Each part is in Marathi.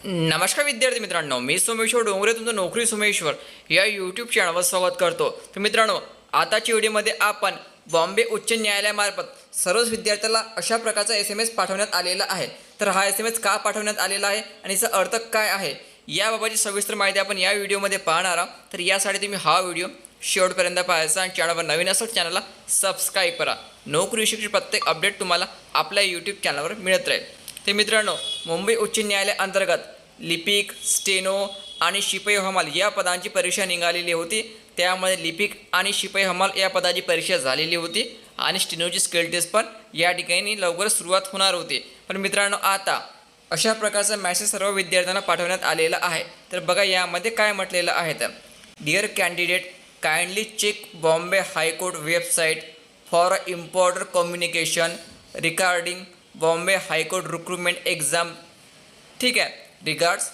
नमस्कार विद्यार्थी मित्रांनो मी सोमेश्वर डोंगरे तुमचं नोकरी सोमेश्वर या यूट्यूब चॅनलवर स्वागत करतो. तर मित्रांनो आताच्या व्हिडिओमध्ये आपण बॉम्बे उच्च न्यायालयामार्फत सर्वच विद्यार्थ्याला अशा प्रकारचा एस एम एस पाठवण्यात आलेला आहे. तर हा एस एम एस का पाठवण्यात आलेला आहे आणि याचा अर्थ काय आहे याबाबतची सविस्तर माहिती आपण या व्हिडिओमध्ये पाहणार आहोत. तर यासाठी तुम्ही हा व्हिडिओ शेवटपर्यंत पाहायचा आणि चॅनलवर नवीन असेल चॅनलला सबस्क्राईब करा. नोकरीविषयीची प्रत्येक अपडेट तुम्हाला आपल्या यूट्यूब चॅनलवर मिळत राहील. ते मित्रांनो मुंबई उच्च न्यायालय अंतर्गत लिपिक स्टेनो आणि शिपाई हमाल या पदांची परीक्षा निघालेली होती. त्यामध्ये लिपिक आणि शिपाई हमाल या पदाची परीक्षा झालेली होती आणि स्टेनोची स्केल टेस्ट पण या ठिकाणी लवकर सुरुवात होणार होती. पण मित्रांनो आता अशा प्रकारचा मॅसेज सर्व विद्यार्थ्यांना पाठवण्यात आलेला आहे. तर बघा यामध्ये काय म्हटलेलं आहे तर dear candidate kindly check Bombay high court website for important communication regarding Bombay high court recruitment exam ठीक आहे? रिगार्ड्स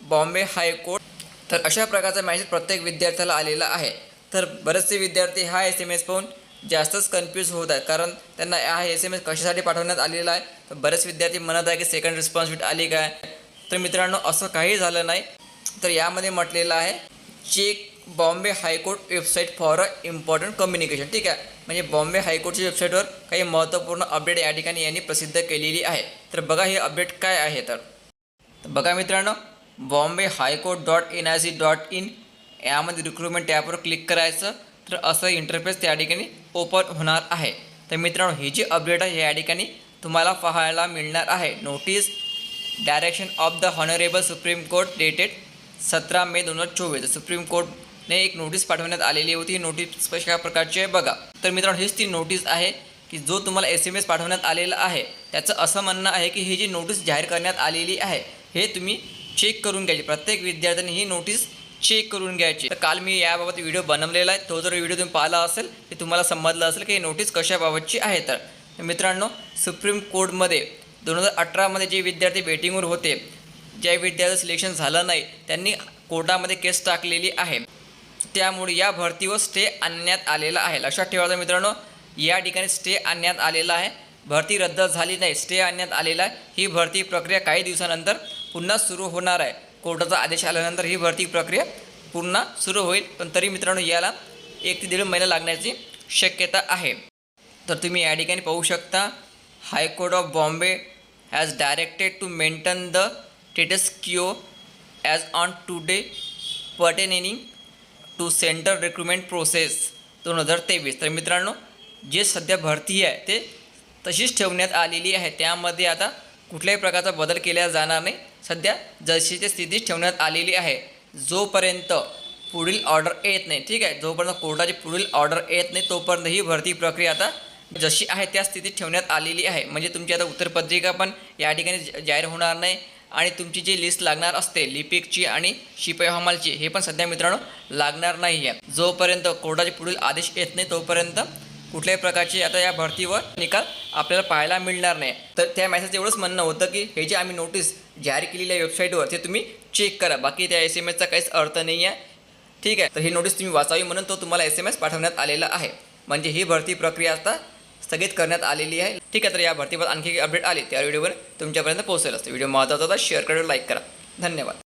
बॉम्बे हायकोर्ट तर अशा प्रकारचा मॅसेज प्रत्येक विद्यार्थ्याला आलेला आहे. तर बरेचसे विद्यार्थी हा एस एम एस पाहून जास्तच कन्फ्यूज होत आहेत. कारण त्यांना हा एस एम एस कशासाठी पाठवण्यात आलेला आहे? तर बरेच विद्यार्थी म्हणत आहे की सेकंड रिस्पॉन्सिबिलिटी आली काय? तर मित्रांनो असं काही झालं नाही. तर यामध्ये म्हटलेलं आहे check Bombay high court website for a important communication. ठीक आहे? म्हणजे बॉम्बे हायकोर्टच्या वेबसाईटवर काही महत्त्वपूर्ण अपडेट या ठिकाणी यांनी प्रसिद्ध केलेली आहे. तर बघा हे अपडेट काय आहे तर. बघा मित्रांनो Bombay high court dot N I C dot in यामध्ये रिक्रुटमेंट ॲपवर क्लिक करायचं. तर असं इंटरफेस त्या ठिकाणी ओपन होणार आहे. तर मित्रांनो ही जी अपडेट आहे या ठिकाणी तुम्हाला पाहायला मिळणार आहे. Notice direction of the honourable supreme court dated सतरा मे दोन हजार चोवीस. सुप्रीम कोर्ट ने एक नोटीस पाठवण्यात आलेली होती. ही नोटीस कशा प्रकारची आहे. बघा. तर मित्रांनो हीच ती नोटीस आहे की जो तुम्हाला एस एम एस पाठवण्यात आलेला आहे त्याचं असं म्हणणं आहे की ही जी नोटीस जाहीर करण्यात आलेली आहे हे तुम्ही चेक करून घ्यायची. प्रत्येक विद्यार्थ्यांनी ही नोटीस चेक करून घ्यायची. तर काल मी याबाबत व्हिडिओ बनवलेला आहे. तो जर व्हिडिओ तुम्ही पाहिला असेल ते तुम्हाला समजलं असेल की ही नोटीस कशाबाबतची आहे. तर तर मित्रांनो सुप्रीम कोर्टमध्ये दोन हजार अठरामध्ये जे विद्यार्थी वेटिंगवर होते ज्या विद्यार्थ्याचं सिलेक्शन झालं नाही त्यांनी कोर्टामध्ये केस टाकलेली आहे. त्यामुळे या भरतीवर स्टे आणण्यात आलेला आहे. लक्षात ठेवायचं मित्रांनो या ठिकाणी स्टे आणण्यात आलेला आहे. भरती रद्द झाली नाही स्टे आणण्यात आलेला आहे. ही भरती प्रक्रिया काही दिवसानंतर पुन्हा सुरू होणार आहे. कोर्टाचा आदेश आल्यानंतर ही भरती प्रक्रिया पुन्हा सुरू होईल. पण तरी मित्रांनो याला एक ते दीड महिना लागण्याची शक्यता आहे. तर तुम्ही या ठिकाणी पाहू शकता high court of Bombay has directed to maintain the status quo as on today pertaining to centre recruitment process दोन हजार तेवीस. तर मित्रांनो जे सध्या भरती आहे ते तशीच ठेवण्यात आलेली आहे. त्यामध्ये आता कुठल्याही प्रकारचा बदल केला जाणार नाही. सध्या जशीची स्थितीच ठेवण्यात आलेली आहे. जोपर्यंत पुढील ऑर्डर येत नाही ठीक आहे? जोपर्यंत कोर्टाची पुढील ऑर्डर येत नाही तोपर्यंत ही भरती प्रक्रिया आता जशी आहे त्या स्थितीत ठेवण्यात आलेली आहे. म्हणजे तुमची आता उत्तरपत्रिका पण या ठिकाणी जाहीर होणार नाही. आणि तुमची जी लिस्ट लागणार असते लिपिकची आणि शिपाई हमालची हे पण सध्या मित्रांनो लागणार नाही आहे जोपर्यंत कोर्टाचे पुढील आदेश येत नाही तोपर्यंत कुठल्याही प्रकारची आता या भरतीवर निकाल आपल्याला पाहायला मिळणार नाही. तर त्या मॅसेज एवढंच म्हणणं होतं की हे जे आम्ही नोटीस जाहीर केलेली आहे वेबसाईटवर ते तुम्ही चेक करा. बाकी त्या एस एम एसचा काहीच अर्थ नाही आहे ठीक आहे? तर ही नोटीस तुम्ही वाचावी म्हणून तो तुम्हाला एस एम एस पाठवण्यात आलेला आहे. म्हणजे ही भरती प्रक्रिया आता स्थगित करण्यात आलेली आहे. ठीक आहे तर या भरतीवर आणखी अपडेट आली. त्या व्हिडिओवर तुमच्यापर्यंत पोहोचेल असते. व्हिडिओ महत्त्वाचा होता शेअर करा लाईक करा. धन्यवाद.